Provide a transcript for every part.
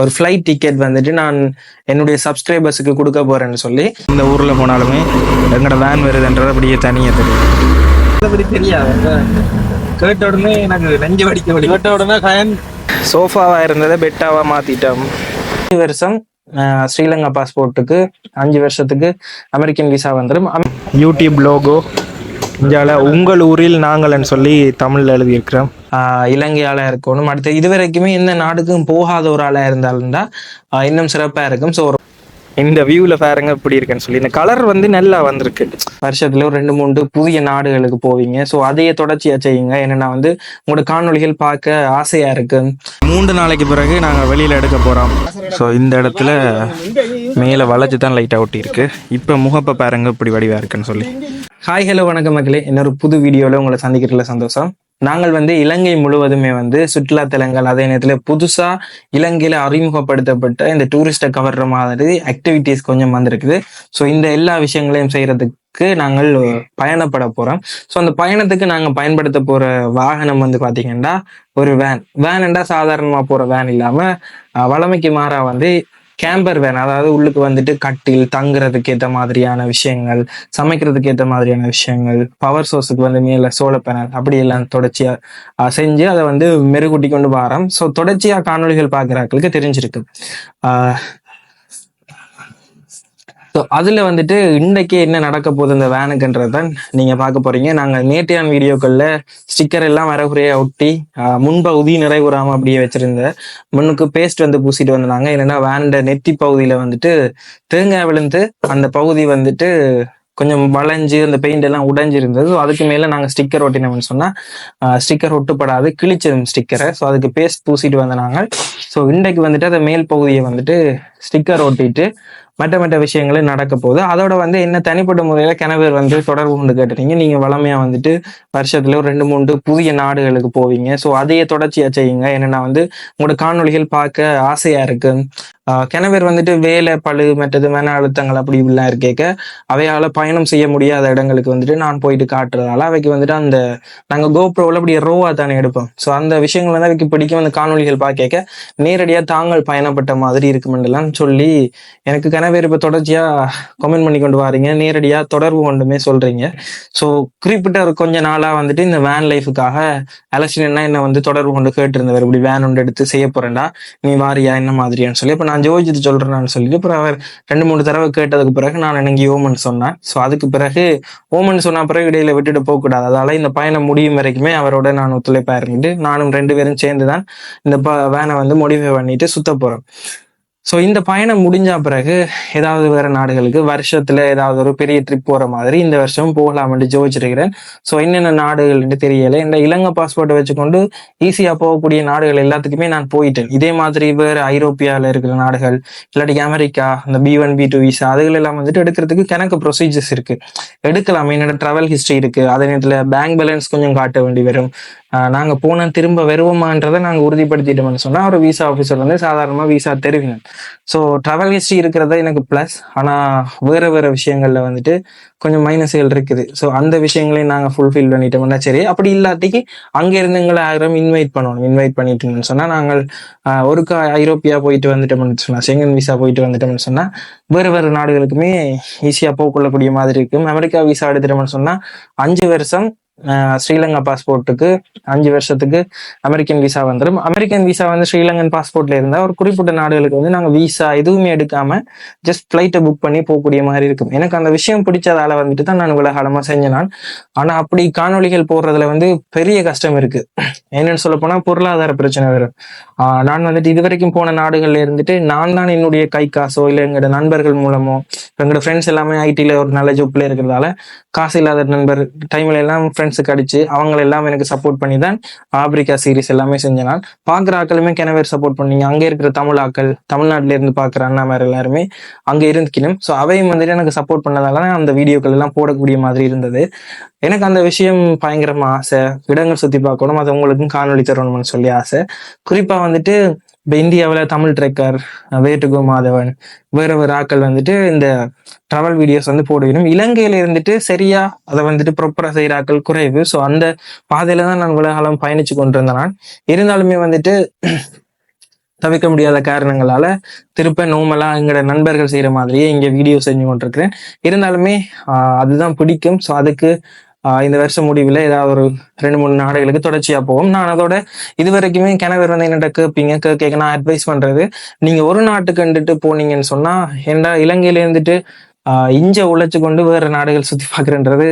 ஒரு flight ticket வந்துட்டு நான் என்னுடைய சப்ஸ்கிரைபர்ஸுக்கு கொடுக்க போறேன்னு சொல்லி. இந்த ஊர்ல போனாலுமே எங்களோட வேன் வருதுன்றது அப்படியே தனியா தெரியும். அப்படி தெரியாது. கேட்ட உடனே எனக்கு நெஞ்சு வடிக்க வடி கேட்ட உடனே கயன் சோஃபாவா இருந்ததை பெட்டாவா மாத்திட்டோம். அஞ்சு வருஷம் ஸ்ரீலங்கா பாஸ்போர்ட்டுக்கு அஞ்சு வருஷத்துக்கு அமெரிக்கன் விசா வந்துடும் யூடியூப் லோகோ இந்தியாவில் உங்கள் ஊரில் நாங்கள்னு சொல்லி தமிழில் எழுதியிருக்கிறோம். இலங்கை ஆளாக இருக்கணும். அடுத்து இது வரைக்குமே எந்த நாடுக்கும் போகாத ஒரு ஆளாக இருந்தாலும் தான் இன்னும் சிறப்பாக இருக்கும். ஸோ இந்த வியூவில் பாருங்க இப்படி இருக்குன்னு சொல்லி. இந்த கலர் வந்து நல்லா வந்திருக்கு. வருஷத்துல ஒரு ரெண்டு மூணு புதிய நாடுகளுக்கு போவீங்க. ஸோ அதையே தொடர்ச்சியா செய்யுங்க. என்னன்னா வந்து உங்களோட காணொளிகள் பார்க்க ஆசையா இருக்கு. மூன்று நாளைக்கு பிறகு நாங்கள் வெளியில எடுக்க போறோம். ஸோ இந்த இடத்துல மேலே வளைச்சு தான் லைட்டாக இருக்கு இப்போ முகப்பை பாருங்க இப்படி வடிவா இருக்குன்னு சொல்லி. ஹாய் ஹலோ வணக்கம் மக்களே. இன்னொரு புது வீடியோவில் உங்களை சந்திக்கிறதுல சந்தோஷம். நாங்கள் வந்து இலங்கை முழுவதுமே வந்து சுற்றுலா தலங்கள் அதே நேரத்தில் புதுசாக இலங்கையில் அறிமுகப்படுத்தப்பட்ட இந்த டூரிஸ்ட்டை கவர்ற மாதிரி ஆக்டிவிட்டீஸ் கொஞ்சம் வந்திருக்குது. ஸோ இந்த எல்லா விஷயங்களையும் செய்கிறதுக்கு நாங்கள் பயணப்பட போகிறோம் ஸோ அந்த பயணத்துக்கு நாங்கள் பயன்படுத்த போகிற வாகனம் வந்து பார்த்தீங்கன்னா ஒரு வேன் வேன் என்றால் சாதாரணமாக போகிற வேன் இல்லாமல் வளமைக்கு மாறா வந்து கேம்பர் வேன் அதாவது உள்ளுக்கு வந்துட்டு கட்டில் தங்குறதுக்கு ஏற்ற மாதிரியான விஷயங்கள் சமைக்கிறதுக்கு ஏற்ற மாதிரியான விஷயங்கள் பவர் சோர்ஸுக்கு வந்து மேல சோல பேனல் அப்படி எல்லாம் தொடர்ச்சியா அஹ், செஞ்சு அதை வந்து மெருகூட்டி கொண்டு வரோம். ஸோ தொடர்ச்சியா காணொளிகள் பார்க்குறாக்களுக்கு தெரிஞ்சிருக்கு ஆஹ் ஸோ அதில் வந்துட்டு இன்றைக்கே என்ன நடக்க போகுது இந்த வேனுக்கன்றதுதான் நீங்கள் பார்க்க போறீங்க. நாங்கள் நேற்றையான வீடியோக்களில் ஸ்டிக்கர் எல்லாம் வரகுறையாக ஒட்டி முன்பகுதி நிறைவுறாமல் அப்படியே வச்சுருந்த முன்னுக்கு பேஸ்ட் வந்து பூசிட்டு வந்தாங்க. இல்லைன்னா வேனோட நெத்தி பகுதியில் வந்துட்டு தேங்காய் விழுந்து அந்த பகுதி வந்துட்டு கொஞ்சம் வளைஞ்சு அந்த பெயிண்ட் எல்லாம் உடைஞ்சிருந்தது. ஸோ அதுக்கு மேலே நாங்கள் ஸ்டிக்கர் ஒட்டினோம்னு சொன்னால் ஸ்டிக்கர் ஒட்டுப்படாது கிழிச்சிடும் ஸ்டிக்கரை ஸோ அதுக்கு பேஸ்ட் பூசிட்டு வந்த நாங்கள் ஸோ இன்றைக்கு வந்துட்டு அந்த மேல் பகுதியை வந்துட்டு ஸ்டிக்கர் ஒட்டிட்டு மற்ற மற்ற விஷயங்களும் நடக்க போகுது. அதோட வந்து என்ன தனிப்பட்ட முறையில் கிணவர் வந்து தொடர்பு கொண்டு கேட்டுட்டீங்க. நீங்கள் வளமையாக வந்துட்டு வருஷத்துல ஒரு ரெண்டு மூன்று புதிய நாடுகளுக்கு போவீங்க. ஸோ அதையே தொடர்ச்சியாக செய்யுங்க. என்னென்னா வந்து உங்களோட காணொளிகள் பார்க்க ஆசையாக இருக்கு. கிணவர் வந்துட்டு வேலை பழு மற்றது மன அழுத்தங்கள் அப்படி இப்படிலாம் இருக்கேக்க அவையால் பயணம் செய்ய முடியாத இடங்களுக்கு வந்துட்டு நான் போயிட்டு காட்டுறதால அவைக்கு வந்துட்டு அந்த நாங்கள் கோப்ரோவில் அப்படி ரோவா தானே எடுப்போம். ஸோ அந்த விஷயங்கள் வந்து அவைக்கு பிடிக்கும். அந்த காணொளிகள் பார்க்க நேரடியாக தாங்கள் பயணப்பட்ட மாதிரி அப்படின்னு சொல்லி எனக்கு கனவேர் இப்போ தொடர்ச்சியாக கமெண்ட் பண்ணி கொண்டு வாரீங்க. நேரடியாக தொடர்பு கொண்டுமே சொல்றீங்க. ஸோ குறிப்பிட்ட கொஞ்ச நாளாக வந்துட்டு இந்த வேன் லைஃபுக்காக அலசினா என்ன வந்து தொடர்பு கொண்டு கேட்டிருந்தவர் இப்படி வேன் ஒன்று எடுத்து செய்ய போறேன்னா நீ வாரியா என்ன மாதிரியான்னு சொல்லி. இப்போ நான் ஜோதிச்சு சொல்றேன்னு சொல்லிட்டு அப்புறம் அவர் ரெண்டு மூணு தடவை கேட்டதுக்கு பிறகு நான் எனக்கு ஓமன் சொன்னேன். ஸோ அதுக்கு பிறகு ஓமன் சொன்ன பிறகு இடையில விட்டுட்டு போகக்கூடாது. அதால இந்த பயணம் முடியும் வரைக்குமே அவரோட நான் ஒத்துழைப்பா இருந்துட்டு நானும் ரெண்டு பேரும் சேர்ந்து தான் இந்த வேனை வந்து மோடிஃபை பண்ணிட்டு சுத்த போறோம். ஸோ இந்த பயணம் முடிஞ்ச பிறகு ஏதாவது வேற நாடுகளுக்கு வருஷத்துல ஏதாவது ஒரு பெரிய ட்ரிப் போற மாதிரி இந்த வருஷம் போகலாம்னு ஜோதிச்சிருக்கிறேன். ஸோ என்னென்ன நாடுகள்னு தெரியல. இந்த இலங்கை பாஸ்போர்ட்டை வச்சுக்கொண்டு ஈஸியா போகக்கூடிய நாடுகள் எல்லாத்துக்குமே நான் போயிட்டேன். இதே மாதிரி வேற ஐரோப்பியாவில் இருக்கிற நாடுகள் இல்லாட்டி அமெரிக்கா இந்த B one B two visa அதுகள் எல்லாம் வந்துட்டு எடுக்கிறதுக்கு கணக்கு ப்ரொசீஜர்ஸ் இருக்கு. எடுக்கலாம். என்னோட ட்ராவல் ஹிஸ்டரி இருக்கு. அதே நேரத்தில் பேங்க் பேலன்ஸ் கொஞ்சம் காட்ட வேண்டி வரும். நாங்கள் நாங்க போன திரும்ப வருவோமான்றதை நாங்க உறுதிப்படுத்திட்டோம்னு சொன்னா ஒரு விசா ஆஃபீஸர் வந்து சாதாரணமா விசா தெரிவிக்கணும் ஸோ ட்ராவல் ஹிஸ்ட்ரி இருக்கிறத எனக்கு ப்ளஸ் ஆனா வேற வேற விஷயங்கள்ல வந்துட்டு கொஞ்சம் மைனஸ்கள் இருக்குது. ஸோ அந்த விஷயங்களையும் நாங்க ஃபுல்ஃபில் பண்ணிட்டோம்னா சரி அப்படி இல்லாட்டிக்கு அங்கிருந்து எங்களை ஆயிரம் இன்வைட் பண்ணணும் இன்வைட் பண்ணிட்டோம்னு சொன்னா நாங்கள் ஒருக்கா ஐரோப்பியா போயிட்டு வந்துட்டோம்னு சொன்னா செங்கன் விசா போயிட்டு வந்துட்டோம்னு சொன்னா வேறு வேறு நாடுகளுக்குமே ஈஸியா போகக்கொள்ளக்கூடிய மாதிரி இருக்கும். அமெரிக்கா விசா எடுத்துட்டோம்னு சொன்னா அஞ்சு வருஷம் ஸ்ரீலங்கா பாஸ்போர்ட்டுக்கு அஞ்சு வருஷத்துக்கு அமெரிக்கன் விசா வந்துடும் அமெரிக்கன் விசா வந்து ஸ்ரீலங்கன் பாஸ்போர்ட்ல இருந்தா ஒரு குறிப்பிட்ட நாடுகளுக்கு வந்து நாங்கள் விசா எதுவுமே எடுக்காம ஜஸ்ட் ஃப்ளைட்டை புக் பண்ணி போகக்கூடிய மாதிரி இருக்கும். எனக்கு அந்த விஷயம் பிடிச்சதால வந்துட்டு தான் நான் உலகாலமா செஞ்சேன் நான் ஆனா அப்படி காணொளிகள் போடுறதுல வந்து பெரிய கஷ்டம் இருக்கு. என்னன்னு சொல்ல போனா பொருளாதார பிரச்சனை வரும் நான் வந்துட்டு இது வரைக்கும் போன நாடுகள்ல இருந்துட்டு நான் தான் என்னுடைய கை காசோ இல்லை எங்களோட நண்பர்கள் மூலமோ எங்களோட ஃப்ரெண்ட்ஸ் எல்லாமே ஐடியில் ஒரு நல்ல ஜொப்ல இருக்கிறதால காசு இல்லாத நண்பர் டைம்ல எல்லாம் ஃப்ரெண்ட்ஸுக்கு அடிச்சு அவங்க எல்லாம் எனக்கு சப்போர்ட் பண்ணி தான் ஆப்பிரிக்கா சீரிஸ் எல்லாமே செஞ்ச நான் பார்க்குற ஆக்களுமே கிணவர் சப்போர்ட் பண்ணீங்க. அங்கே இருக்கிற தமிழ் ஆக்கள் தமிழ்நாட்டில இருந்து பார்க்குற அண்ணா மாதிரி எல்லாருமே அங்கே இருந்துக்கணும் ஸோ அவையும் வந்துட்டு எனக்கு சப்போர்ட் பண்ணதால தான் அந்த வீடியோக்கள் எல்லாம் போடக்கூடிய மாதிரி இருந்தது. எனக்கு அந்த விஷயம் பயங்கரமா ஆசை. இடங்கள் சுத்தி பார்க்கணும். அது உங்களுக்கும் காணொலி தரணும்னு சொல்லி ஆசை. குறிப்பா வந்துட்டு இப்போ இந்தியாவில் தமிழ் ட்ரெக்கர் வேட்டுகோ மாதவன் வேற வேற ஆக்கள் வந்துட்டு இந்த ட்ராவல் வீடியோஸ் வந்து போடுவிடும் இலங்கையில இருந்துட்டு சரியா அதை வந்துட்டு ப்ராப்பரா செய்கிற ஆக்கள் குறைவு. ஸோ அந்த பாதையில தான் நான் உலகாலம் பயணிச்சு கொண்டிருந்தேன் நான். இருந்தாலுமே வந்துட்டு தவிர்க்க முடியாத காரணங்களால திருப்ப நோமலா எங்களோட நண்பர்கள் செய்யற மாதிரியே இங்க வீடியோ செஞ்சு கொண்டிருக்கிறேன். இருந்தாலுமே அதுதான் பிடிக்கும். ஸோ அதுக்கு இந்த வருஷம் முடிவில் ஏதாவது ஒரு ரெண்டு மூணு நாடுகளுக்கு தொடர்ச்சியா போவோம். நான் அதோட இது வரைக்குமே கிணவர் வந்து என்னட்ட கேட்பீங்க கேட்க நான் அட்வைஸ் பண்றது நீங்க ஒரு நாட்டுக்கு கண்டுட்டு போனீங்கன்னு சொன்னா ஏன்டா இலங்கையில இருந்துட்டு இஞ்ச உழைச்சு கொண்டு வேறு நாடுகள் சுத்தி பார்க்குறன்றது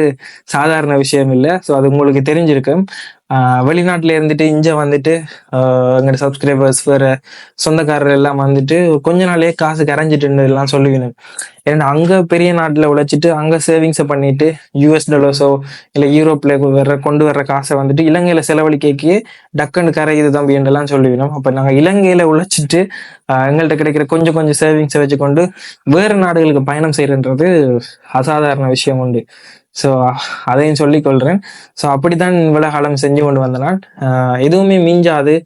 சாதாரண விஷயம் இல்லை. ஸோ அது உங்களுக்கு தெரிஞ்சிருக்கும். வெளிநாட்டில் இருந்துட்டு இங்கே வந்துட்டு ஆஹ் எங்களோட சப்ஸ்கிரைபர்ஸ் வேற சொந்தக்காரர் எல்லாம் வந்துட்டு கொஞ்ச நாளே காசு கரைஞ்சிட்டு எல்லாம் சொல்லுவீங்க. ஏன்னா அங்கே பெரிய நாட்டில் உழைச்சிட்டு அங்கே சேவிங்ஸை பண்ணிட்டு யூஎஸ் டாலர்ஸோ இல்லை யூரோப்பில் வர்ற கொண்டு வர்ற காசை வந்துட்டு இலங்கையில் செலவழிக்கே டக்குன்னு கரையுது தம்பின்றலாம் என்றெல்லாம் அப்போ நாங்கள் இலங்கையில் உழைச்சிட்டு எங்கள்கிட்ட கிடைக்கிற கொஞ்சம் கொஞ்சம் சேவிங்ஸை வச்சுக்கொண்டு வேறு நாடுகளுக்கு பயணம் செய்கிறன்றது அசாதாரண விஷயம் உண்டு. ஸோ அதையும் சொல்லிக் கொள்கிறேன் ஸோ அப்படித்தான் இவ்வளோ காலம் செஞ்சு கொண்டு வந்த நான் எதுவுமே மிஞ்சாது.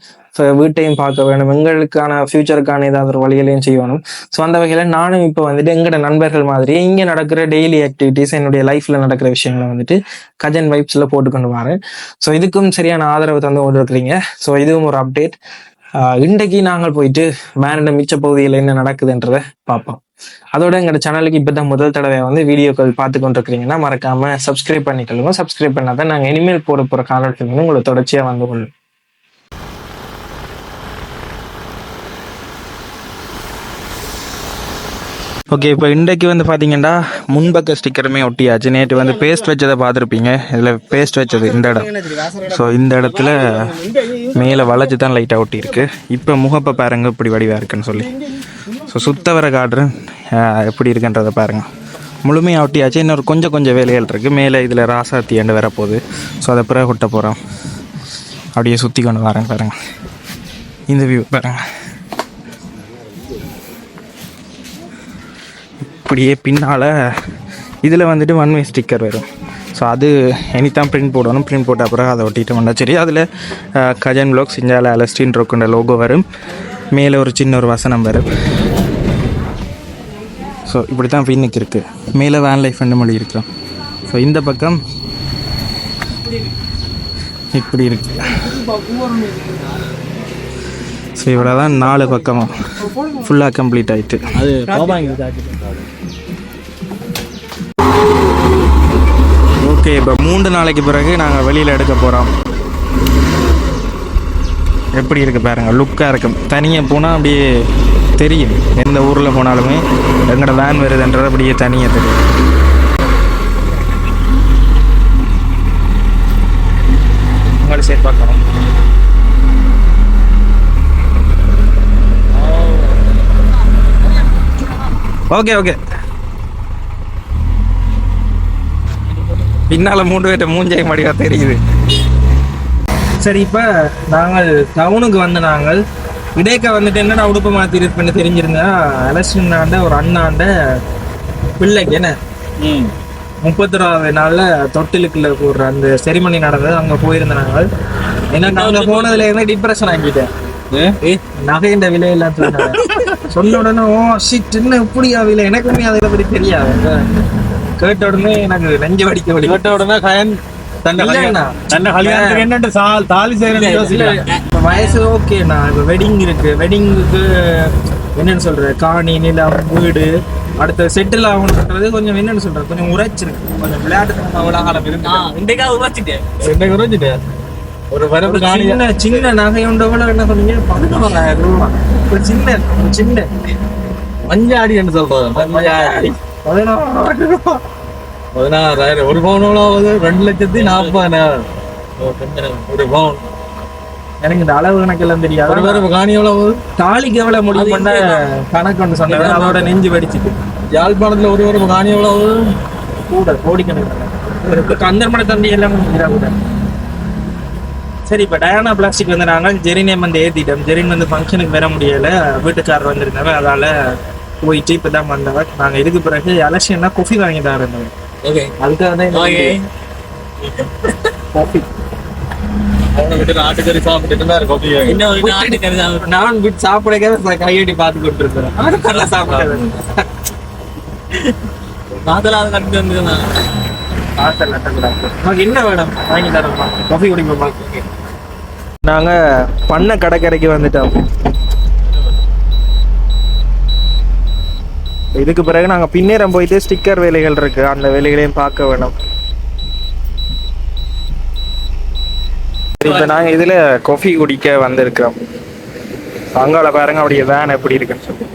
வீட்டையும் பார்க்க வேணும். எங்களுக்கான ஃபியூச்சருக்கான ஏதாவது ஒரு வழிகளையும் செய்யணும். ஸோ அந்த வகையில் நானும் இப்போ வந்துட்டு எங்களோட நண்பர்கள் மாதிரி இங்கே நடக்கிற டெய்லி ஆக்டிவிட்டீஸ் என்னுடைய லைஃப்பில் நடக்கிற விஷயங்களை வந்துட்டு கஜன் வைப்ஸில் போட்டுக்கொண்டு வரேன். ஸோ இதுக்கும் சரியான ஆதரவு தந்து கொண்டு இருக்கிறீங்க ஸோ இதுவும் ஒரு அப்டேட் இன்றைக்கு நாங்கள் போயிட்டு வேற மிச்ச பகுதியில் என்ன நடக்குதுன்றதை பார்ப்போம். அதோட எங்களோட சேனலுக்கு இப்போ தான் முதல் தடவை வந்து வீடியோக்கள் பார்த்து கொண்டிருக்கிறீங்கன்னா மறக்காம சப்ஸ்கிரைப் பண்ணிக்கொள்ளுங்க. சப்ஸ்கிரைப் பண்ணாதான் நாங்கள் இனிமேல் போட போகிற காணொலிகள் வந்து உங்களை தொடர்ச்சியாக வந்து கொள்ளும். ஓகே இப்போ இன்றைக்கு வந்து பார்த்தீங்கன்னா முன்பக்க ஸ்டிக்கருமே ஒட்டியாச்சு. நேற்று வந்து பேஸ்ட் வச்சதை பார்த்துருப்பீங்க. இதில் பேஸ்ட் வச்சது இந்த இடம். ஸோ இந்த இடத்துல மேலே வளைச்சு தான் லைட்டாக ஒட்டியிருக்கு. இப்போ முகப்பை பாருங்க இப்படி வடிவாக இருக்குன்னு சொல்லி. ஸோ சுத்த வர காட்டுறேன் எப்படி இருக்குன்றதை பாருங்க. முழுமையாக ஒட்டியாச்சு. இன்னொரு கொஞ்சம் கொஞ்சம் வேலைகள் இருக்குது மேலே இதில் ராசாத்தி எண்டு வரப்போகுது. ஸோ அதை பிறகு ஒட்ட போகிறோம் அப்படியே சுற்றி கொண்டு வரேன் பாருங்க. இந்த வியூ பாருங்க. இப்படியே பின்னால் இதில் வந்துட்டு ஒன் வே ஸ்டிக்கர் வரும். ஸோ அது எனி தான் பிரிண்ட் போடணும். பிரிண்ட் போட்ட அப்புறம் அதை ஒட்டிட்டு வந்தால் சரி. அதில் கஜன் ப்ளாக்ஸ் இந்தியாவில் அலஸ்டின் இருக்குன்ற லோகோ வரும். மேலே ஒரு சின்ன ஒரு வசனம் வரும். ஸோ இப்படி தான் பின்னுக்கு இருக்குது மேலே வேன் லைஃப் ரெண்டு மொழி இருக்கிறோம் ஸோ இந்த பக்கம் இப்படி இருக்கு. ஸோ இவ்வளோ தான் நாலு பக்கமும் ஃபுல்லாக கம்ப்ளீட் ஆயிட்டு. அது ஓகே இப்போ மூன்று நாளைக்கு பிறகு நாங்கள் வெளியில் எடுக்க போகிறோம் எப்படி இருக்கு பாருங்க லுக்காக இருக்கும். தனியாக போனால் அப்படியே தெரியும். எந்த ஊரில் போனாலுமே எங்களோட வேன் வருதுன்றது அப்படியே தனியாக தெரியும். உங்களை சரி பார்க்கணும். Okay okay. பின்னால மூன்று பேர்ட்ட மூஞ்சை மடிவா தெரியுது. சரி இப்ப நாங்கள் டவுனுக்கு வந்து நாங்கள் இடைக்க வந்துட்டு என்னடா உடுப்பு மாத்தி இருப்பேன்னு தெரிஞ்சிருந்தா அலசினாண்ட ஒரு அண்ணாண்ட பிள்ளைக்கு என்ன? முப்பத்தொராவது நாள்ல தொட்டிலுக்குள்ள போடுற அந்த செரிமனி நடந்தது அங்க போயிருந்த நாங்கள். எனக்கு அங்க போனதுல இருந்து டிப்ரெஷன் ஆக்கிட்டேன் ஏய், நகையின் விலையெல்லாம் சொன்னாங்க. சொன்ன உடனே ஓ ஷிட் என்ன எனக்குமே அதை பத்தி தெரியாது. கேட்ட உடனே எனக்கு நெஞ்சு வடிக்க வலி. கேட்ட உடனே கயன் வயசு ஓகேண்ணா இப்ப வெட்டிங் இருக்கு. வெட்டிங்குக்கு என்னன்னு சொல்ற? காணி நிலம் வீடு. அடுத்த செட்டில் ஆகணுன்றது கொஞ்சம் என்னன்னு சொல்றது கொஞ்சம் உரைச்சிருக்கு. கொஞ்சம் விளையாட்டு அவ்வளோ காலம் இருக்கு என்ன குறைஞ்சிட்டு ஒரு வரப்பு சின்ன சின்ன நகை உண்டவள என்ன சொன்னீங்க? பதினோராயிரம் ரூபா ஒரு சின்ன ஒரு சின்ன. மஞ்சாடி என்று சொல்றது மஞ்சாடி. பதினோராயிரம் ரூபா பதினாறாயிரம். ஒரு பவுன் எவ்வளோ ஆகுது? ரெண்டு லட்சத்தி நாற்பதாயிரம். ஒரு பவுன். எனக்கு இந்த அளவு கணக்கெல்லாம் ஒரு தெரியாது வரப்பு காணி எவ்வளோ ஆகுது? தாலிக்கு எவ்வளவு முடிவு பண்ண கணக்கு ஒன்று சொன்னேன் அதோட நெஞ்சு வெடிச்சிட்டு யாழ்ப்பாணத்துல ஒரு வரப்பு காணி எவ்வளோ ஆகுது? கூட கோடிக்கணக்கில். கந்தர்மட தந்தி எல்லாம் கூட சரி இப்போ டயானா பிளாஸ்டிக் வந்து நாங்கள் ஜெரினேம் வந்து ஏற்றிட்டோம் ஜெரின் வந்து ஃபங்க்ஷனுக்கு வர முடியல. வீட்டுக்காரர் வந்திருந்தாங்க அதால போயிட்டு இப்போ தான் வந்தவர் நாங்கள் இதுக்கு பிறகு அலட்சியம்னா கொஃபி வாங்கி தான் இருந்தோம் ஓகே அதுக்காக தான் காஃபி சாப்பிட்டுட்டு நான் வீட்டு சாப்பிடவே கையடி பார்த்து கொண்டு இருக்கிறேன் நல்லா நாத்தலாவது கட்டு வந்துருந்தான் பார்சல் உங்களுக்கு என்ன வேணும்? வாங்கி தரோம்ப்பா காஃபி குடிங்கப்பா கடற்கரைக்கு வந்துட்டோம். இதுக்கு பிறகு நாங்க பின்னேறம் போயிட்டு ஸ்டிக்கர் வேலைகள் இருக்கு. அந்த வேலைகளையும் பார்க்க வேணும். இப்ப நாங்க இதுல கொஃபி குடிக்க வந்திருக்கிறோம். அங்கால பாருங்க அப்படியே வேன் எப்படி இருக்குன்னு சொல்லி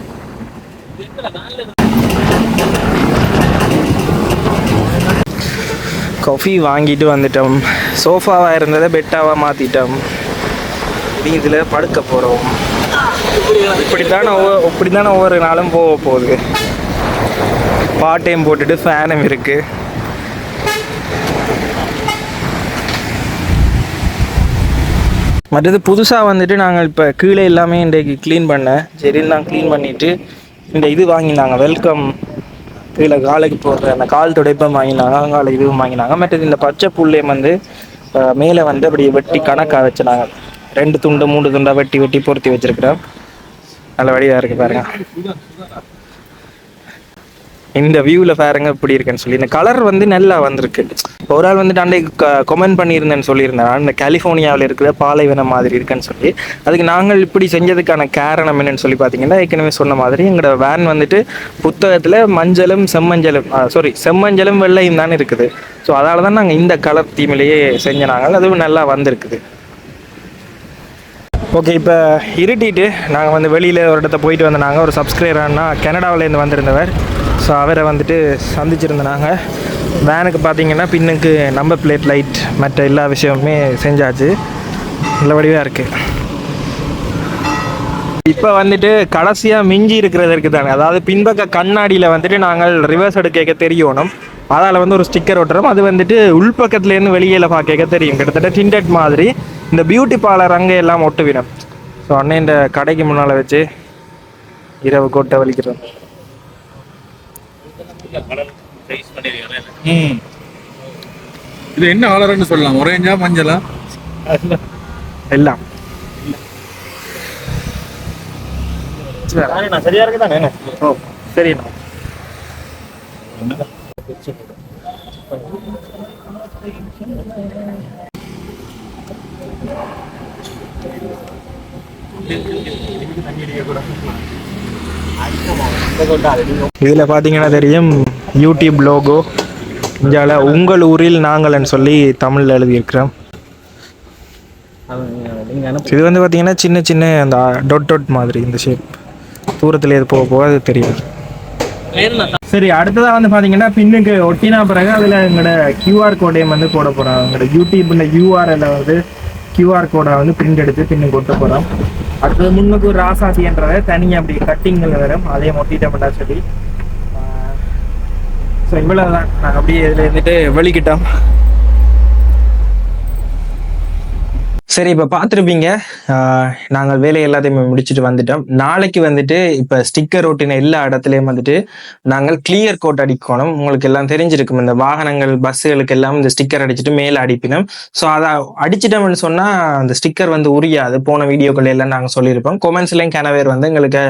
காஃபி வாங்கிட்டு வந்துட்டோம். சோஃபாவாக இருந்ததை பெட்டாவாக மாற்றிட்டோம் இனி இதில் படுக்க போகிறோம் இப்படித்தானே ஒவ்வொரு இப்படித்தானே ஒவ்வொரு நாளும் போக போகுது. பாட்டையும் போட்டுட்டு ஃபேனும் இருக்குது மற்றது புதுசாக வந்துட்டு நாங்கள் இப்போ கீழே எல்லாமே இன்றைக்கு க்ளீன் பண்ணேன் சரி க்ளீன் பண்ணிவிட்டு இந்த இது வாங்கினாங்க வெல்கம் கீழே காலுக்கு போடுற அந்த கால் துடைப்பம் வாங்கினாங்க காலை இதுவும் வாங்கினாங்க. மற்றது இந்த பச்சை புள்ளையும் வந்து மேலே வந்து அப்படி வெட்டி கணக்காக வச்சுனாங்க. ரெண்டு துண்டு மூணு துண்டாக வெட்டி வெட்டி பொருத்தி வச்சிருக்கிறோம். நல்ல வழியாக இருக்கு பாருங்க. இந்த வியூவில் பாருங்க இப்படி இருக்குன்னு சொல்லி. இந்த கலர் வந்து நல்லா வந்திருக்கு. ஒரு ஆள் வந்துட்டு அன்றைக்கு கமெண்ட் பண்ணியிருந்தேன்னு சொல்லியிருந்தேன் இந்த கலிஃபோர்னியாவில் இருக்கிற பாலைவனம் மாதிரி இருக்குன்னு சொல்லி. அதுக்கு நாங்கள் இப்படி செஞ்சதுக்கான காரணம் என்னன்னு சொல்லி பார்த்தீங்கன்னா ஏற்கனவே சொன்ன மாதிரி எங்களோட வேன் வந்துட்டு புத்தகத்தில் மஞ்சளும் செம்மஞ்சளும் சாரி செம்மஞ்சளும் வெள்ளையும் தான் இருக்குது. ஸோ அதால் தான் நாங்கள் இந்த கலர் தீமிலேயே செஞ்ச நாங்கள். அதுவும் நல்லா வந்திருக்குது. ஓகே இப்போ இருட்டிட்டு நாங்கள் வந்து வெளியில் ஒரு இடத்த போயிட்டு வந்த நாங்கள் ஒரு ஆனால் கனடாவிலேருந்து வந்திருந்தவர். ஸோ அவரை வந்துட்டு சந்திச்சிருந்த நாங்கள் வேனுக்கு பார்த்தீங்கன்னா பின்னுக்கு நம்பர் பிளேட் லைட் மற்ற எல்லா விஷயமுமே செஞ்சாச்சு. நல்ல வடிவாக இருக்குது இப்போ வந்துட்டு கடைசியாக மிஞ்சி இருக்கிறது இருக்குது தானே அதாவது பின்பக்க கண்ணாடியில் வந்துட்டு நாங்கள் ரிவர்ஸ் எடுக்க தெரியணும் அதால் வந்து ஒரு ஸ்டிக்கர் ஒட்டுறோம். அது வந்துட்டு உள்பக்கத்துலேருந்து வெளியில் பார்க்க தெரியும். கிட்டத்தட்ட டிண்டட் மாதிரி இந்த பியூட்டி பார்லர் அங்கே எல்லாம் ஒட்டுவிடும். ஸோ அண்ணன் இந்த கடைக்கு முன்னால் வச்சு இரவு கொட்டை வலிக்கிறோம். ம். இது என்ன கலர்னு சொல்லலாம். ஒரேஞ்சா மஞ்சளா? எல்லாம். சரியா இருக்கு தானே ஓ சரிண்ணா. இதில் பார்த்தீங்கன்னா தெரியும் யூடியூப் லோகோ இந்தியாவில் உங்கள் ஊரில் நாங்கள்னு சொல்லி தமிழில் எழுதியிருக்கிறோம். இது வந்து பார்த்தீங்கன்னா சின்ன சின்ன அந்த டொட் டொட் மாதிரி இந்த ஷேப் தூரத்தில் எது போக போக அது தெரியும். சரி அடுத்ததாக வந்து பார்த்தீங்கன்னா பின்னுக்கு ஒட்டினா பிறகு அதில் எங்களோட கியூஆர் கோடையும் வந்து போட போகிறோம் எங்களோட யூடியூப்ல யூஆர்எல்ல வந்து கியூஆர் கோடை வந்து பிரிண்ட் எடுத்து பின்னு கொட்ட போகிறோம் அடுத்தது முன்னுக்கு ஒரு ராசாத்தின்றதை தனியாக அப்படி கட்டிங்கில் வரும். அதையும் ஒட்டிட்டோம்டா சொல்லி ஸோ இவ்வளோதான் நாங்கள் அப்படியே இதில் இருந்துட்டு வெளிக்கிட்டோம் சரி இப்போ பார்த்துருப்பீங்க நாங்கள் வேலை எல்லாத்தையுமே முடிச்சுட்டு வந்துட்டோம். நாளைக்கு வந்துட்டு இப்போ ஸ்டிக்கர் ஒட்டின எல்லா இடத்துலையும் வந்துட்டு நாங்கள் கிளியர் கோட் அடிக்கணும். உங்களுக்கு எல்லாம் தெரிஞ்சிருக்கும். இந்த வாகனங்கள் பஸ்ஸுகளுக்கு எல்லாம் இந்த ஸ்டிக்கர் அடிச்சுட்டு மேலே அடிப்பினோம். ஸோ அதை அடிச்சிட்டோம்னு சொன்னால் அந்த ஸ்டிக்கர் வந்து உரியாது. போன வீடியோக்கள் எல்லாம் நாங்கள் சொல்லியிருப்போம். கொமெண்ட்ஸ்லையும் கனவேர் வந்து எங்களுக்கு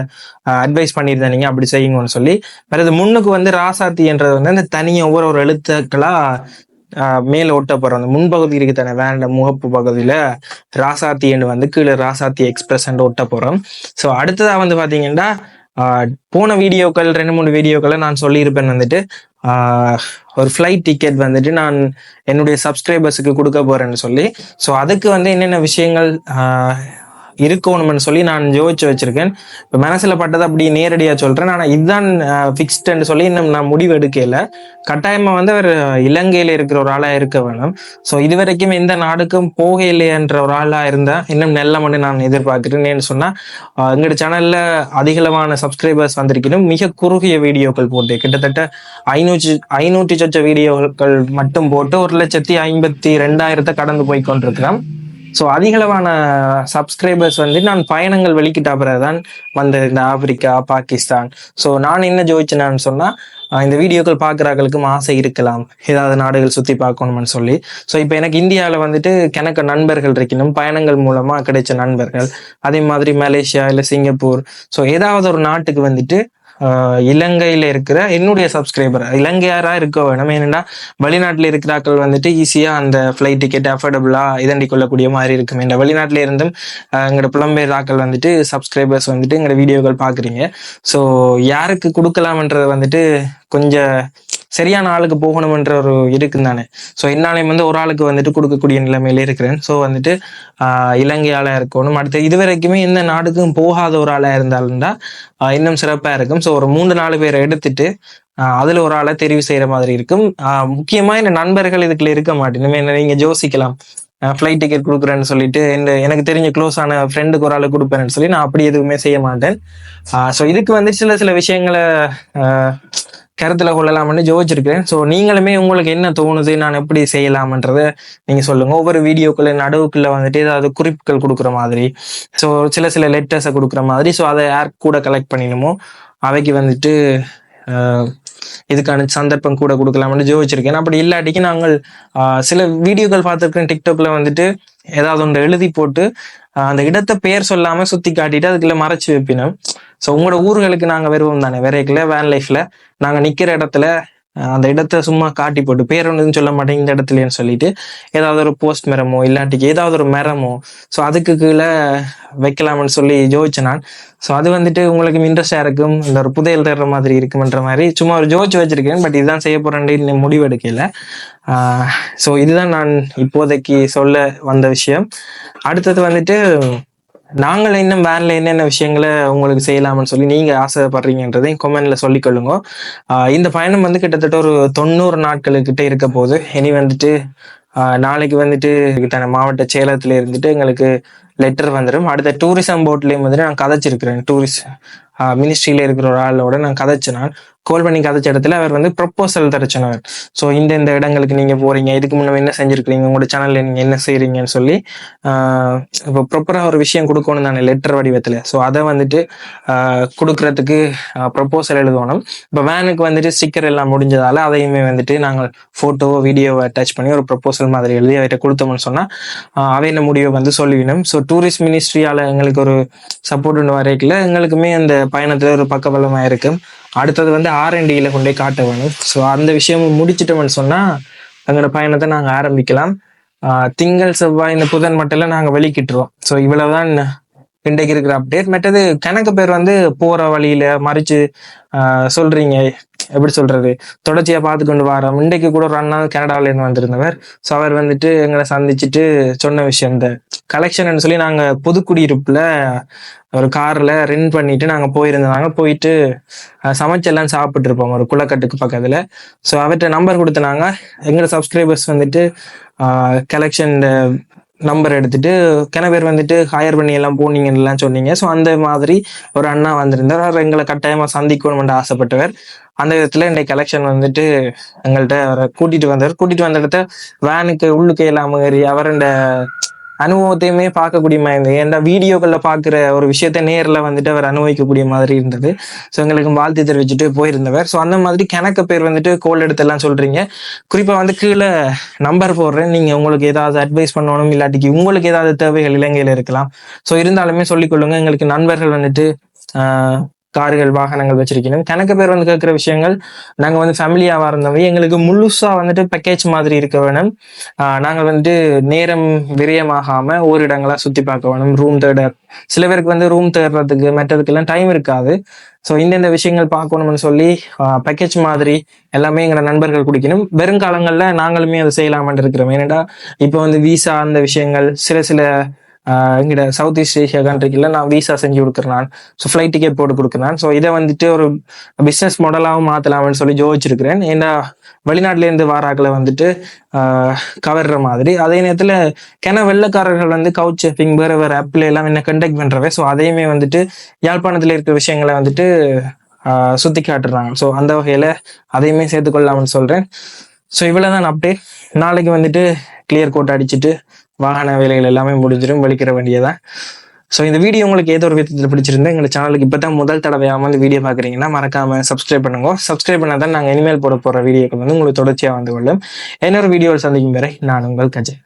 அட்வைஸ் பண்ணியிருந்தேன் நீங்கள் அப்படி செய்யுங்கன்னு சொல்லி பிறகு முன்னுக்கு வந்து ராசாத்தி என்றது வந்து அந்த தனியாக ஒவ்வொரு ஒரு எழுத்துக்களாக மேல ஓட்ட போறோம் அந்த முன்பகுதி இருக்கு தானே வேண்ட முகப்பு பகுதியில ராசாத்தி என்று வந்து கீழே ராசாத்தி எக்ஸ்பிரஸ் ஒட்ட போறோம் ஸோ அடுத்ததா வந்து பாத்தீங்கன்னா போன வீடியோக்கள் ரெண்டு மூணு வீடியோக்களை நான் சொல்லியிருப்பேன் வந்துட்டு ஒரு ஃப்ளைட் டிக்கெட் வந்துட்டு நான் என்னுடைய சப்ஸ்கிரைபர்ஸுக்கு கொடுக்க போறேன்னு சொல்லி. ஸோ அதுக்கு வந்து என்னென்ன விஷயங்கள் இருக்கணும்னு சொல்லி நான் யோசிச்சு வச்சிருக்கேன். இப்போ மனசுல பட்டதை அப்படி நேரடியாக சொல்றேன். ஆனால் இதுதான் ஃபிக்ஸ்டுன்னு சொல்லி இன்னும் நான் முடிவு எடுக்கல. கட்டாயமா வந்து அவர் இலங்கையில இருக்கிற ஒரு ஆளா இருக்க வேணும். ஸோ இது வரைக்கும் எந்த நாடுக்கும் போக இல்லையன்ற ஒரு ஆளா இருந்தா இன்னும் நல்ல மண்ணு நான் எதிர்பார்க்கிறேன். ஏன்னு சொன்னா எங்களோட சேனல்ல அதிகளவான சப்ஸ்கிரைபர்ஸ் வந்திருக்கணும். மிக குறுகிய வீடியோக்கள் போட்டு கிட்டத்தட்ட ஐநூற்றி ஐநூற்றி சொச்ச வீடியோக்கள் மட்டும் போட்டு ஒரு லட்சத்தி ஐம்பத்தி ரெண்டாயிரத்தை கடந்து போய் கொண்டிருக்கிறோம் ஸோ அதிகளவான சப்ஸ்கிரைபர்ஸ் வந்து நான் பயணங்கள் வெளிக்கிட்ட பிறகுதான் வந்த இந்த ஆப்பிரிக்கா பாகிஸ்தான். ஸோ நான் என்ன ஜோதிச்சேன்னு சொன்னா இந்த வீடியோக்கள் பார்க்குறாங்களுக்கும் ஆசை இருக்கலாம். ஏதாவது நாடுகள் சுற்றி பார்க்கணும்னு சொல்லி. ஸோ இப்போ எனக்கு இந்தியாவில் வந்துட்டு எனக்கு நண்பர்கள் இருக்கணும் பயணங்கள் மூலமாக கிடைச்ச நண்பர்கள். அதே மாதிரி மலேசியா இல்லை சிங்கப்பூர். ஸோ ஏதாவது ஒரு நாட்டுக்கு வந்துட்டு இலங்கையில இருக்கிற என்னுடைய சப்ஸ்கிரைபர் இலங்கையாரா இருக்க வேணும் ஏன்னா வெளிநாட்டில் இருக்கிறாக்கள் வந்துட்டு ஈஸியா அந்த ஃப்ளைட் டிக்கெட் அஃபோர்டபுளா இதண்டி கொள்ளக்கூடிய மாதிரி இருக்கும். இந்த வெளிநாட்டில இருந்தும் எங்களோட புலம்பெயராக்கள் வந்துட்டு சப்ஸ்கிரைபர்ஸ் வந்துட்டு எங்களோட வீடியோக்கள் பாக்குறீங்க. ஸோ யாருக்கு கொடுக்கலாம்ன்றது வந்துட்டு கொஞ்சம் சரியான ஆளுக்கு போகணுமன்ற ஒரு இருக்குன்னு தானே ஸோ என்னாலையும் வந்து ஒரு ஆளுக்கு வந்துட்டு கொடுக்கக்கூடிய நிலைமையில இருக்கிறேன். ஸோ வந்துட்டு ஆஹ் இலங்கை ஆளா இருக்கணும். அடுத்து இது வரைக்குமே எந்த நாடுக்கும் போகாத ஒரு ஆளா இருந்தாலும்டா இன்னும் சிறப்பா இருக்கும். ஸோ ஒரு மூன்று நாலு பேரை எடுத்துட்டு ஆஹ் அதுல ஒரு ஆளை தெரிவு செய்யற மாதிரி இருக்கும். ஆஹ் முக்கியமா இந்த நண்பர்கள் இதுக்குள்ள இருக்க மாட்டேன். என்ன நீங்க யோசிக்கலாம். ஃப்ளைட் டிக்கெட் கொடுக்குறேன்னு சொல்லிட்டு இந்த எனக்கு தெரிஞ்ச க்ளோஸ் ஆன ஃப்ரெண்டுக்கு ஒரு ஆளு கொடுப்பேன்னு சொல்லி நான் அப்படி எதுவுமே செய்ய மாட்டேன். ஸோ இதுக்கு வந்து சில சில விஷயங்களை ஆஹ் கருத்தில் கொள்ளலாம்னு ஜோதிச்சிருக்கிறேன். ஸோ நீங்களுமே உங்களுக்கு என்ன தோணுது நான் எப்படி செய்யலாம்ன்றத நீங்கள் சொல்லுங்க. ஒவ்வொரு வீடியோக்குள்ள நடுவுக்குள்ள வந்துட்டு ஏதாவது குறிப்புகள் கொடுக்குற மாதிரி. ஸோ சில சில லெட்டர்ஸை கொடுக்குற மாதிரி. ஸோ அதை யார் கூட கலெக்ட் பண்ணிடுமோ அவைக்கு வந்துட்டு இதுக்கான சந்தர்ப்பம் கூட கொடுக்கலாம்னு ஜோதிச்சிருக்கேன். அப்படி இல்லாட்டிக்கு நாங்கள் சில வீடியோக்கள் பார்த்துருக்கேன் டிக்டாக்ல வந்துட்டு ஏதாவது ஒன்று எழுதி போட்டு அந்த இடத்தை பெயர் சொல்லாம சுத்தி காட்டிட்டு அதுக்குள்ள மறைச்சு வைப்பினோம். ஸோ உங்களோட ஊர்களுக்கு நாங்க வருவோம் தானே வேற வேன் லைஃப்ல நாங்க நிக்கிற இடத்துல அந்த இடத்த சும்மா காட்டி போட்டு பேர் ஒன்றுன்னு சொல்ல மாட்டேங்க இந்த இடத்துலன்னு சொல்லிட்டு ஏதாவது ஒரு போஸ்ட் மரமோ இல்லாட்டிக்கு ஏதாவது ஒரு மரமோ ஸோ அதுக்கு கீழே வைக்கலாம்னு சொல்லி ஜோதிச்சேன் நான். ஸோ அது வந்துட்டு உங்களுக்கு இன்ட்ரெஸ்டாக இருக்கும் இந்த ஒரு புதையல் தர்ற மாதிரி இருக்குமன்ற மாதிரி. சும்மா ஒரு ஜோதிச்சு வச்சிருக்கேன் பட் இதுதான் செய்ய போறேன்னு முடிவு எடுக்கல. ஸோ இதுதான் நான் இப்போதைக்கு சொல்ல வந்த விஷயம். அடுத்தது வந்துட்டு நாங்கள் இன்னும் வேன்ல என்னென்ன விஷயங்களை உங்களுக்கு செய்யலாம்னு சொல்லி நீங்க ஆசைப்படுறீங்கன்றதையும் கொமெண்டில் சொல்லிக்கொள்ளுங்க. ஆஹ் இந்த பயணம் வந்து கிட்டத்தட்ட ஒரு தொண்ணூறு நாட்களுக்கிட்ட இருக்க போகுது. இனி வந்துட்டு ஆஹ் நாளைக்கு வந்துட்டு தன மாவட்ட சேலத்துல இருந்துட்டு எங்களுக்கு லெட்டர் வந்துடும் அடுத்த டூரிசம் போர்ட்லேயும் வந்துட்டு நான் கதைச்சிருக்கிறேன். டூரிஸ்ட் மினிஸ்ட்ரியில இருக்கிற ஒரு ஆளோட நான் கதைச்சேன் நான் பண்ணி கதைச்ச இடத்துல அவர் வந்து ப்ரொப்போசல் தர ஸோ இந்த இந்த இடங்களுக்கு நீங்க போறீங்க. இதுக்கு முன்ன என்ன செஞ்சிருக்கீங்க உங்களோட சேனல்ல நீங்க என்ன செய்யறீங்கன்னு சொல்லி இப்போ ப்ராப்பரா ஒரு விஷயம் கொடுக்கணும் தானே லெட்டர் வடிவத்துல. ஸோ அதை வந்துட்டு கொடுக்கறதுக்கு ப்ரொப்போசல் எழுதணும். இப்போ வேனுக்கு வந்துட்டு ஸ்டிக்கர் எல்லாம் முடிஞ்சதால அதையுமே வந்துட்டு நாங்கள் ஃபோட்டோ வீடியோவை அட்டாச் பண்ணி ஒரு ப்ரொப்போசல் மாதிரி எழுதி அவர்கிட்ட கொடுத்தோம்னு சொன்னா அவை என்ன முடிவை வந்து சொல்லிவிடும். ஸோ டூரிஸ்ட் மினிஸ்ட்ரியால எங்களுக்கு ஒரு சப்போர்ட் ஒன்று வரைக்கல எங்களுக்குமே அந்த பயணத்துல ஒரு பக்கபலமா இருக்கும் அடுத்தது வந்து ஆர்என்டியில கொண்டு போய் காட்ட வேணும். ஸோ அந்த விஷயமும் முடிச்சிட்டோம்னு சொன்னா எங்களோட பயணத்தை நாங்க ஆரம்பிக்கலாம். திங்கள் செவ்வாய் இந்த புதன் மட்டும் நாங்க வெளிக்கிட்டுருவோம். ஸோ இவ்வளவுதான் இன்றைக்கு இருக்கிற அப்டேட் மற்றது கணக்கு பேர் வந்து போற வழியில மறிச்சு சொல்றீங்க. எப்படி சொல்றது தொடர்ச்சியா பார்த்து கொண்டு வரோம் இன்றைக்கு கூட ஒரு அண்ணா கனடாவில இருந்து வந்திருந்தவர். ஸோ அவர் வந்துட்டு எங்களை சந்திச்சுட்டு சொன்ன விஷயம் இந்த கலெக்ஷன் சொல்லி நாங்க புதுக்குடியிருப்புல ஒரு கார்ல ரெண்ட் பண்ணிட்டு நாங்க போயிருந்தாங்க போயிட்டு சமைச்செல்லாம் சாப்பிட்டு இருப்போம் ஒரு குளக்கட்டுக்கு பக்கத்துல. ஸோ அவர்கிட்ட நம்பர் கொடுத்தனாங்க எங்களோட சப்ஸ்கிரைபர்ஸ் வந்துட்டு கலெக்ஷன் நம்பர் எடுத்துட்டு கிண பேர் வந்துட்டு ஹையர் பண்ணி எல்லாம் போனீங்கன்னு எல்லாம் சொன்னீங்க. ஸோ அந்த மாதிரி ஒரு அண்ணா வந்திருந்தார். அவர் எங்களை கட்டாயமா சந்திக்கணும்னு ஆசைப்பட்டவர். அந்த விதத்துல இன்றைய கலெக்ஷன் வந்துட்டு எங்கள்கிட்ட அவரை கூட்டிட்டு வந்தார். கூட்டிட்டு வந்த இடத்த வேனுக்கு உள்ளுக்கு எல்லாம் ஏறி அவரோட அனுபவத்தையுமே பார்க்கக்கூடிய மாதிரி இருந்தது. ஏன்டா வீடியோக்களில் பார்க்குற ஒரு விஷயத்த நேரில் வந்துட்டு அவர் அனுபவிக்கக்கூடிய மாதிரி இருந்தது. ஸோ எங்களுக்கு வாழ்த்து தெரிவிச்சுட்டு போயிருந்தவர். ஸோ அந்த மாதிரி கணக்கு பேர் வந்துட்டு கோல் எடுத்தெல்லாம் சொல்கிறீங்க குறிப்பாக வந்து கீழே நம்பர் போடுறேன். நீங்கள் உங்களுக்கு ஏதாவது அட்வைஸ் பண்ணணும் இல்லாட்டிக்கு உங்களுக்கு ஏதாவது தேவைகள் இலங்கையில் இருக்கலாம். ஸோ இருந்தாலுமே சொல்லிக்கொள்ளுங்க எங்களுக்கு நண்பர்கள் வந்துட்டு கார்கள் வாகனங்கள் வச்சிருக்கணும். கணக்கு பேர் வந்து கேட்குற விஷயங்கள் நாங்கள் வந்து ஃபேமிலியாக இருந்தவை எங்களுக்கு முழுசாக வந்துட்டு பேக்கேஜ் மாதிரி இருக்க வேணும். நாங்கள் வந்துட்டு நேரம் விரயமாகாமல் ஒரு இடங்களா சுற்றி பார்க்க வேணும். ரூம் தேட. சில பேருக்கு வந்து ரூம் தேடுறதுக்கு மற்றதுக்கெல்லாம் டைம் இருக்காது. ஸோ இந்தந்த விஷயங்கள் பார்க்கணும்னு சொல்லி பேக்கேஜ் மாதிரி எல்லாமே எங்களோட நண்பர்கள் குடிக்கணும். வருங்காலங்களில் நாங்களுமே அதை செய்யலாமான்னு இருக்கிறோம். ஏன்னாடா இப்போ வந்து விசா அந்த விஷயங்கள் சில சில இங்கிட்ட சவுத் ஈஸ்ட் ஏஷியா கண்ட்ரிக்கில் நான் விசா செஞ்சு கொடுக்குறேன். ஸோ ஃப்ளைட் டிக்கெட் போட்டு கொடுக்குறேன். ஸோ இதை வந்துட்டு ஒரு பிஸ்னஸ் மாடலாகவும் மாற்றலாம்னு சொல்லி ஜோதிச்சிருக்கிறேன் ஏன்னா வெளிநாட்டிலேருந்து வாராக்களை வந்துட்டு கவர்ற மாதிரி. அதே நேரத்தில் கென வெள்ளக்காரர்கள் வந்து கவுச் சர்ஃபிங் வேறு வேறு ஆப்ல எல்லாம் என்ன கண்டக்ட் பண்ணுறவே ஸோ அதையுமே வந்துட்டு யாழ்ப்பாணத்தில் இருக்கிற விஷயங்களை வந்துட்டு சுற்றி சுத்தி காட்டுறாங்க. ஸோ அந்த வகையில் அதையுமே சேர்த்துக்கொள்ளலாம்னு சொல்கிறேன் ஸோ இவ்வளோதான் அப்டேட் நாளைக்கு வந்துட்டு கிளியர் கோட் அடிச்சுட்டு வாகன வேலைகள் எல்லாமே முடிஞ்சிடும் வலிக்கிற வேண்டியதான் ஸோ இந்த வீடியோ உங்களுக்கு ஏதோ ஒரு விதத்தில் பிடிச்சிருந்தா எங்கள் சேனலுக்கு இப்போ தான் முதல் தடவையாக இந்த வீடியோ பார்க்குறீங்கன்னா மறக்காம சப்ஸ்கிரைப் பண்ணுங்க. சப்ஸ்கிரைப் பண்ணால் தான் நாங்கள் இனிமேல் போட போகிற வீடியோக்கள் வந்து உங்களுக்கு தொடர்ச்சியாக வந்து கொள்ளும். இன்னொரு வீடியோவில் சந்திக்கும் வரை நான் உங்கள் கஜய்